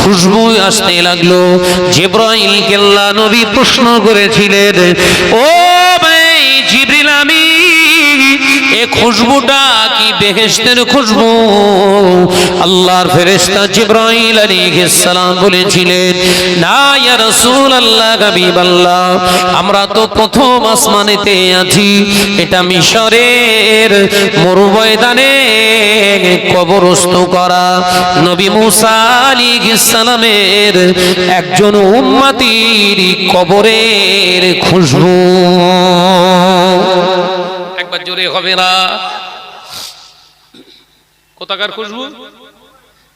খুশবু আসতে লাগল। জেব্রাইল কেল্লা নবী প্রশ্ন করেছিলেন, ও ভাই জিবরিল আমি এ খুশবুটা কি বেহেশতের খুশবু? আল্লাহর ফেরেশতা জিব্রাইল আলাইহিস সালাম বলেছিলেন, না, ইয়া রাসূলুল্লাহ, হাবিবাল্লাহ, আমরা তো প্রথম আসমানেতে আছি। এটা মিশরের মরুময়দানে কবরস্থ করা। নবী মুসা আলাইহিস সালামের একজন উম্মতির কবরের খুশবু। একবার জোরে হবে না। কোথাকার খুশবু?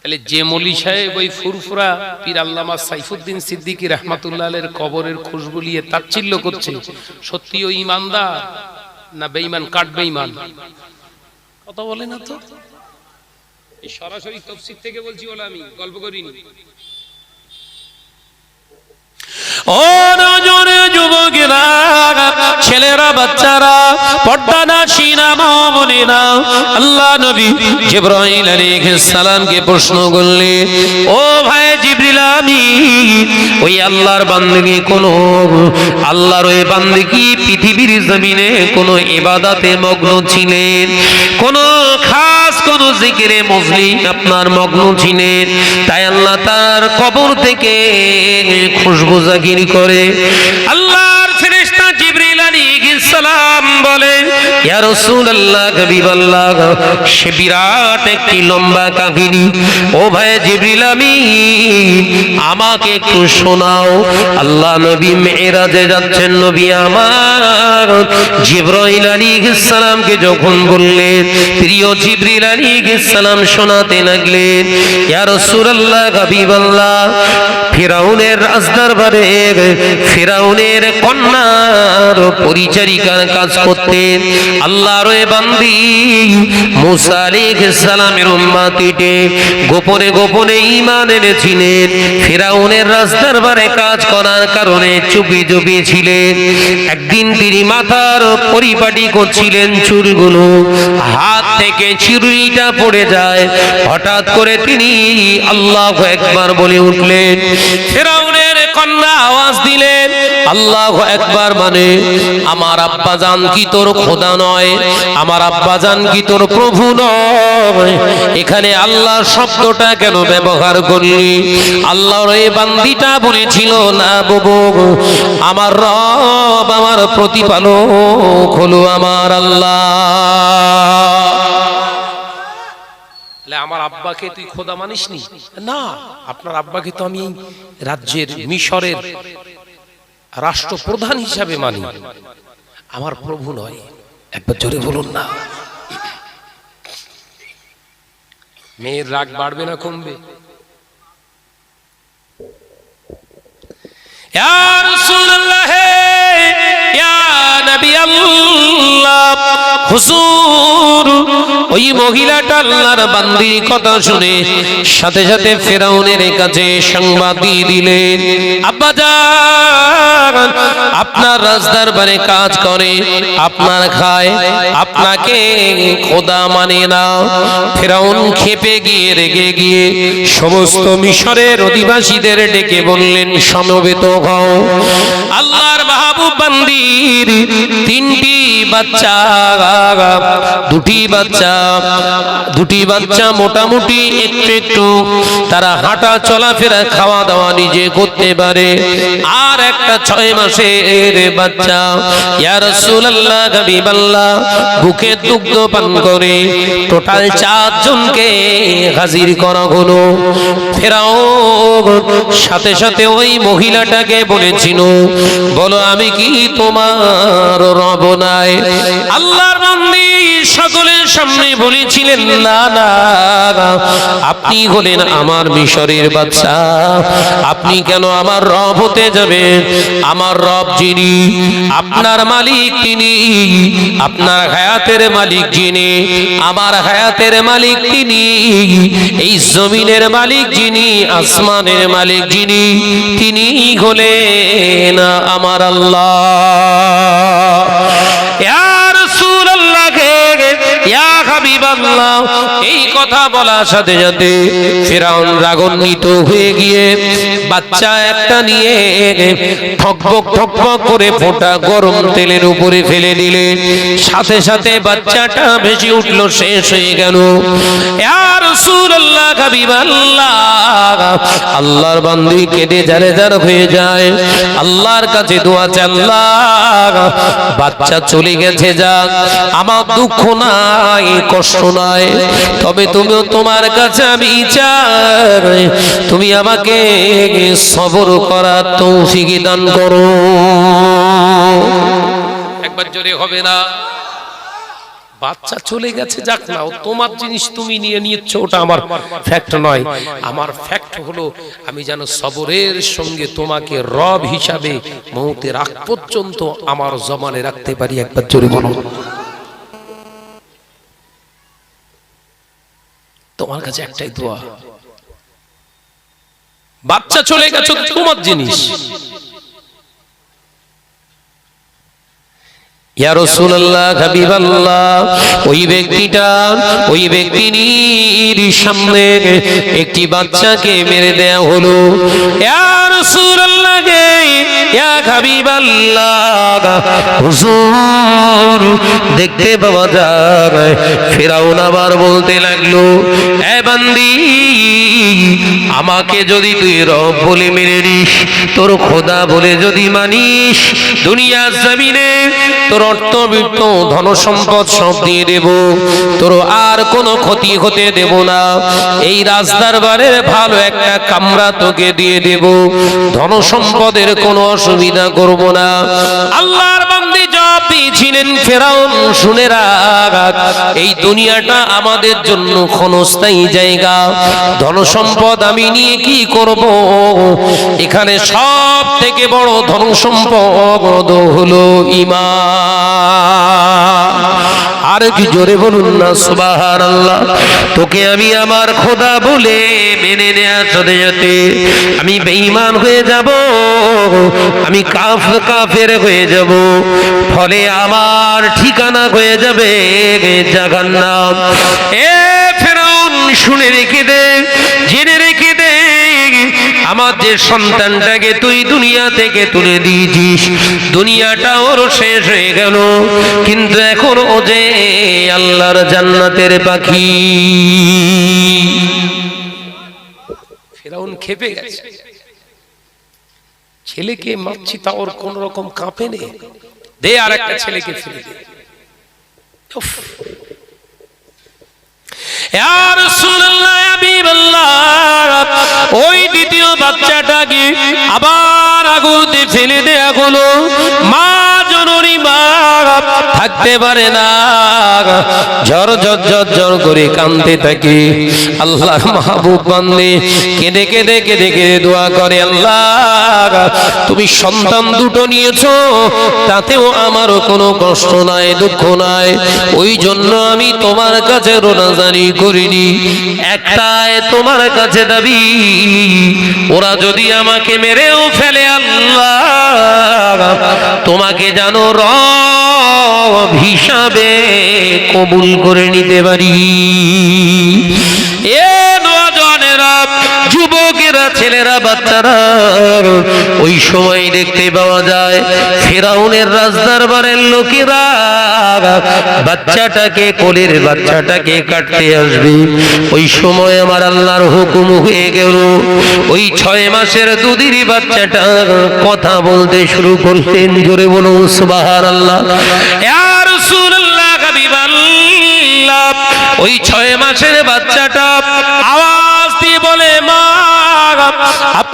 তাহলে যে মলি সাহেব ওই ফুরফুরা পীর আল্লামা সাইফুদ্দিন সিদ্দিকী রহমাতুল্লাহের কবরের খুশবু নিয়ে তাচ্ছিল্য করছে সত্যি ওই ইমানদার না বেঈমান কাট বেঈমান? কথা বলে না তো। এই সরাসরি তফসির থেকে বলছি বলে আমি গল্প করিনি। ছেলেরা, বাচ্চারা, পর্দা না সিনা মমনেরা আল্লাহ নবী আলাইহিস সালামকে প্রশ্ন করলে, ও ভাই ওই আল্লাহর কোন, আল্লাহর ওই পৃথিবীর জমিনে কোন ইবাদতে মগ্ন ছিলেন, কোন খাস কোন জিকিরে মজলিস আপনার মগ্ন ছিলেন, তাই আল্লাহ তার কবর থেকে খুশবু জাগির করে। আল্লাহর ফেরেশতা জিবরিল আলাইহিস সালাম বলে ইয়া রাসূলুল্লাহ হাবিবাল্লাহ সে বিরাট একটি লম্বা কাহিনী। ও ভাই জিবরিল আমি আমাকে একটু শোনাও। আল্লাহ নবী মেরাজে যাচ্ছেন, নবী আমার। জিব্রাইল আলাইহিস সালামকে যখন বললেন, প্রিয় জিবরিল আলাইহিস সালাম শোনাতে লাগলেন, ইয়া রাসূলুল্লাহ হাবিবাল্লাহ ফিরাউনের রাজদরবারে ফিরাউনের কন্যার পরিচারিকার কাজ করতেন। আল্লাহর বান্দি মুসা সালামের গোপনে গোপনে এনেছিলেন। ফিরাউনের রাজদরবারে কাজ করার কারণে চুপি চুপি ছিলেন। একদিন তিনি মাথার পরিপাটি করছিলেন চুলগুলো। হাত থেকে চিরুনিটা পড়ে যায়। হঠাৎ করে তিনি আল্লাহ একবার বলে উঠলেন ফেরাউনের কন্যা আওয়াজ দিলেন, আল্লাহ একবার মানে আমার আব্বা জান কি তোর খোদা নয়, আমার আব্বা জান কি তোর প্রভু নয়। এখানে আল্লাহ শব্দটা কেন ব্যবহার করলি? আল্লাহর এই বান্দিটা বলেছিল, না বাবু, আমার রব, আমার প্রতিপালক হলো আমার আল্লাহ। আমার আব্বাকে তুই খোদা মানিসনি? না, আপনার আব্বাকে তো আমি রাজ্যের মিশরের রাষ্ট্রপ্রধান হিসাবে মানি। আমার প্রভু নয়, একবার জোরে বলুন না। মেয়ের রাগ বাড়বে না কমবে। হুজুর। ওই মহিলাটা আল্লাহর বান্দির কথা শুনে সাথে সাথে ফেরাউনের কাছে সংবাদ দিয়ে দিলেন, আব্বা আপনার রাজদরবারে কাজ করে, আপনার খায়, আপনাকে খোদা মানে না। ফেরাউন খেপে গিয়ে রেগে গিয়ে সমস্ত মিশরের অধিবাসীদের ডেকে বললেন, সমবেত হও। আল্লাহর মাহবুব বান্দির তিনটি বাচ্চা, দুটি বাচ্চা দুটি বাচ্চা মোটামুটি একটু একটু। তারা হাঁটা চলাফেরা খাওয়া দাওয়া নিজে করতে পারে। আর একটা ছয় মাসের বাচ্চা, ইয়া রাসূলুল্লাহ, হাবিবাল্লাহ, বুকে দুগ্ধ পান করে। টোটাল চারজনকে হাজির করা হলো। ফেরাও সাথে সাথে ওই মহিলাটাকে বলেছিল, বলো আমি কি তোমার রব নাই? আল্লাহর বান্দি সকলের সামনে বলেছিলেন, না না আপনি হলেন আমার মিশরের বাচ্চা আপনি কেন আমার রব হতে যাবেন? আমার রব যিনি, আপনার মালিক তিনি, আপনার হায়াতের মালিক যিনি, আমার হায়াতের মালিক তিনি, এই জমিনের মালিক যিনি, আসমানের মালিক যিনি তিনি হলেন আমার আল্লাহ। ইয়া হাবিবাল্লাহ, এই কথা বলার সাথে সাথে ফেরাউন রাগান্বিত হয়ে গিয়ে বাচ্চা একটা নিয়ে ঠকবক ঠকবক করে ফোঁটা গরম তেলের উপরে ফেলে দিলেন সাথে সাথে বাচ্চাটা ভেসে উঠল, শেষ হয়ে গেল। আল্লাহর বান্দি কেঁদে জারে জার হয়ে যায়। আল্লাহর কাছে দোয়া চাই আল্লাহ, বাচ্চা চলে গেছে যাক, আমার দুঃখ নাই, কষ্ট নাই তবে তুমিও তোমার কাছে আমি চাই। তুমি আমাকে সবর করার তৌফিক দান করো। একবার জোরে হবে না। বাচ্চা চলে গেছে, যাক না তোমার জিনিস তুমি নিয়ে নিয়েছ ওটা আমার ফ্যাক্ট নয়। আমার ফ্যাক্ট হলো, আমি যেন সবরের সঙ্গে তোমাকে রব হিসাবে মৌতের আগ পর্যন্ত আমার জমানে রাখতে পারি। একবার জোরে বলো। তোমার কাছে একটাই দোয়া। বাচ্চা চলে গেছে তোমার জিনিস। ইয়া রাসূলুল্লাহ হাবিবাল্লাহ ওই ব্যক্তিটা ওই ব্যক্তির সামনে একটি বাচ্চাকে মেরে দেয়া হলো। ইয়া রাসূলুল্লাহ ইয়া হাবিবাল্লাহ, হুজুর, দেখতে পাওয়া যায়। ফেরাউন আবার বলতে লাগল আমাকে যদি তুই রব বলে মেনে নিস, তোর খোদা বলে যদি মানিস দুনিয়া জমিনে তোর অর্থবিত্ত ধন সম্পদ সব দিয়ে দেব। তোর আর কোনো ক্ষতি হতে দেব না। এই রাজদরবারের ভালো একটা কামরা তোকে দিয়ে দেব। ধন সম্পদের কোনো অসুবিধা করব না। আল্লাহর দিয়েছিলেন ফেরাউন, শুনে রাখ। এই দুনিয়াটা আমাদের জন্য জায়গা। আমি নিয়ে এখানে সব থেকে বড় ধন সম্পদ হলো ইমান আর কি জোরে বলুন না সুবাহার আল্লাহ তোকে আমি আমার খোদা বলে মেনে সাথে আমি বেঈমান হয়ে যাব, আমি কাফ কাফের হয়ে যাব। ফলে আমার ঠিকানা হয়ে যাবে জাহান্নাম এ ফেরাউন, শুনে রেখে দে, জেনে রেখে দে আমার যে সন্তানটাকে তুই দুনিয়া থেকে তুলে দিয়েছিস। দুনিয়াটা ওর শেষ হয়ে গেল, কিন্তু এখন ও যে আল্লাহর জান্নাতের পাখি। ফেরাউন খেপে গেছে। ছেলেকে মারছি তা ওর কোন রকম কাঁপে নে দে আর একটা ছেলেকে ফিরে দে। ওই দ্বিতীয় বাচ্চাটাকে আবার আগুনতে ফেলে দেয়া হলো মার থাকতে পারে না ঝর ঝর ঝর ঝর করে কাঁদতে থাকে। আল্লাহর মাহবুব বান্দে, কেঁদে কেঁদে কেঁদে কেঁদে দোয়া করে আল্লাহ তুমি সন্তান দুটো নিয়েছো, তাতেও আমারও কোনো কষ্ট নাই, দুঃখ নাই। ওই জন্য আমি তোমার কাছে রোনাজানি করিনি। একটাই তোমার কাছে দাবি, ওরা যদি আমাকে মেরেও ফেলে আল্লাহ তোমাকে যেন রব হিসাবে কবুল করে নিতে পারি। বাচ্চারা ওই সময় দেখতে পাওয়া যায়, ফেরাউনের রাজদরবারের লোকেরা বাচ্চাটাকে, কোলের বাচ্চাটাকে কাটতে আসবে। ওই সময় আমার আল্লাহর হুকুম হয়ে গেল। ওই ছয় মাসের দুদিনই বাচ্চাটা কথা বলতে শুরু করতেন জোরে বলুন সুবাহার আল্লাহ ওই ছয় মাসের বাচ্চাটা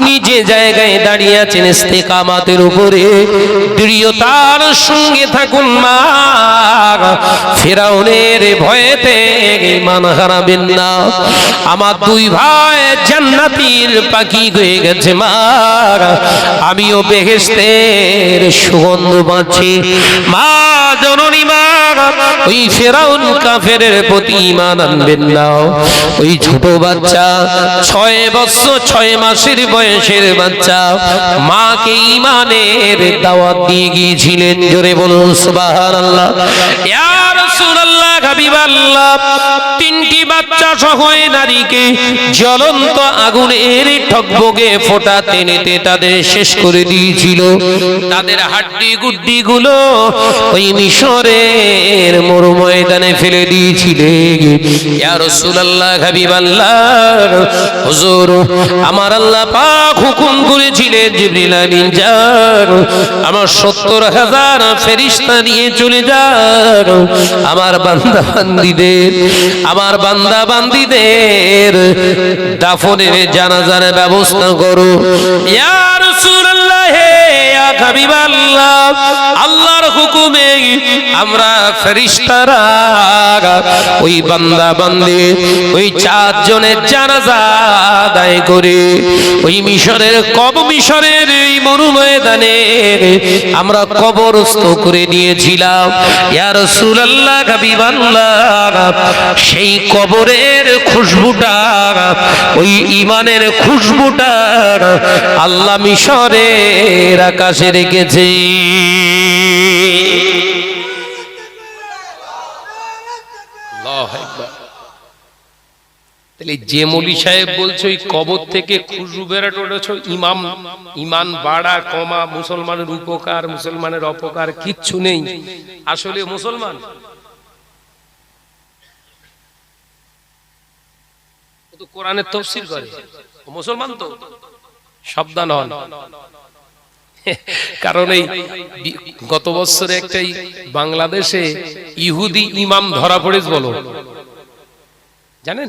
আপনি যে জায়গায় দাঁড়িয়ে আছেন ইস্তেকামাতের উপরে, দৃঢ়তার সঙ্গে থাকুন মা। ফেরাউনের ভয়েতে ইমান হারাবেন না। আমার দুই ভাই জান্নাতির পাখি হয়ে গেছে মা। আমিও বেহেস্তের সুগন্ধ পাচ্ছি মা, জননী মা ওই ফেরাউন কাফের প্রতি ইমান আনবেন না। ওই ছোট বাচ্চা, ছয় বছর, ছয় মাসের বয়সের বাচ্চা, মাকে ইমানের দাওয়াত দিয়ে গিয়েছিলেন। জোরে বলুন, সুবহানাল্লাহ। ইয়া তিনটি বাচ্চা সহ নারীকে জ্বলন্ত আগুনের ঠকবগে ফোটা টেনেতে তাদের শেষ করে দিয়েছিল। তাদের হাড্ডি গুড্ডি গুলো ওই মিশরের মরু ময়দানে ফেলে হুজুর, আমার আল্লাহ পাক হুকুম যান, আমার সত্তর হাজার ফেরিস্তা নিয়ে চলে যান। আমার বান্দা বান্দিদের আমার বান্দা বান্দিদের দাফনের জানাজার ব্যবস্থা করো। ইয়া আমরা ফেরিস্তারা, ওই বান্দা বান্দি, ওই চারজনের জানাজা আদায় করে, ওই মিশরের কব মিশরের এই মরু ময়দানে আমরা কবরস্থ করে দিয়েছিলাম ইয়া রাসূলুল্লাহ, হাবিবাল্লাহ, সেই কবরের খুশবুটা, ওই ইমানের খুশবুটা আল্লাহ মিশরের আকাশে রেখেছে। তাহলে যে মলি সাহেব বলছে, ওই কবর থেকে খুশবু বেরাট ওঠেছ ইমাম, ইমান বাড়া, কমা, মুসলমানের উপকার, মুসলমানের অপকার, কিচ্ছু নেই। আসলে মুসলমান? কোরআনের তফসির করে। মুসলমান তো? সাবধান হন। কারণ এই গত বছরে একটাই বাংলাদেশে ইহুদি ইমাম ধরা পড়েছ বলো। জানেন?